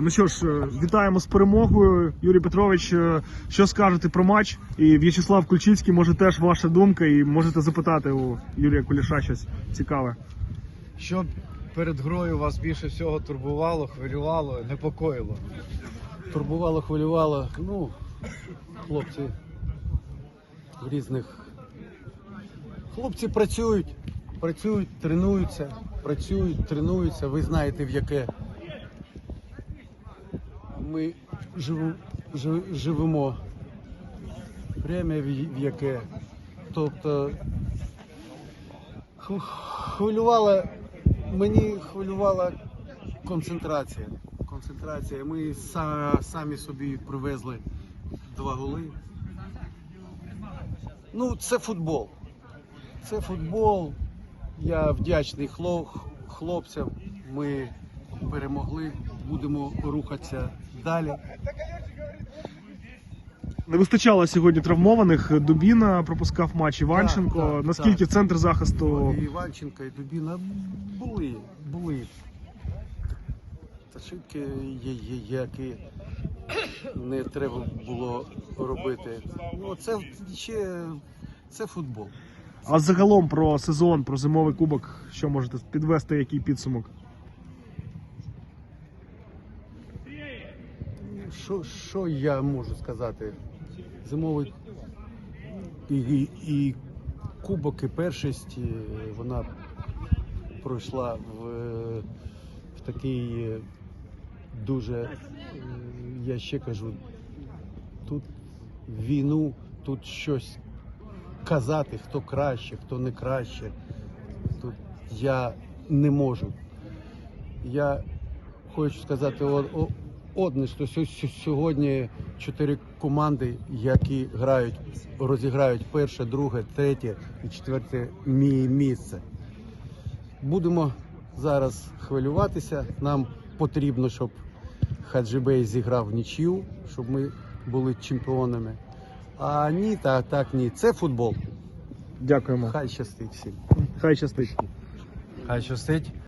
Ну що ж, е, вітаємо з перемогою. Юрій Петрович, е, що скажете про матч? І В'ячеслав Ключицький, може теж ваша думка, і можете запитати у Юрія Куліша щось цікаве. Що перед грою вас більше всього турбувало, хвилювало, непокоїло? турбувало, хвилювало. Ну, хлопці в різних. Хлопці працюють, працюють, тренуються, працюють, тренуються. Ви знаєте, в яке ми живу, жи- живемо. Время, в яке. Тобто хвилювала, мені хвилювала концентрація. Концентрація. Ми са- самі собі привезли два голи. Ну, це футбол. Це футбол. Я вдячний хлоп- хлопцям. Ми перемогли, будемо рухатися далі. Не вистачало сьогодні травмованих. Дубіна пропускав матч Іванченко. Так, так, Наскільки так. центр захисту І Іванченка, і Дубіна були, були. Ошибки, є- є- які не треба було робити. Ну, це ще це футбол. А загалом про сезон, про зимовий кубок, що можете підвести, який підсумок? Що, що я можу сказати? Зимовий і, і, і кубок, і першість вона пройшла в, в такий дуже, я ще кажу, тут війну, тут щось казати, хто краще, хто не краще. Тут я не можу. Я хочу сказати о- одне, що сьо- сьо- сьогодні чотири команди, які грають, розіграють перше, друге, третє і четверте місце. Будемо зараз хвилюватися. Нам потрібно, щоб Хаджибей зіграв в нічию, щоб ми були чемпіонами. А ні, так, так, ні. Це футбол. Дякуємо. Хай щастить всім. Хай щастить. Хай щастить.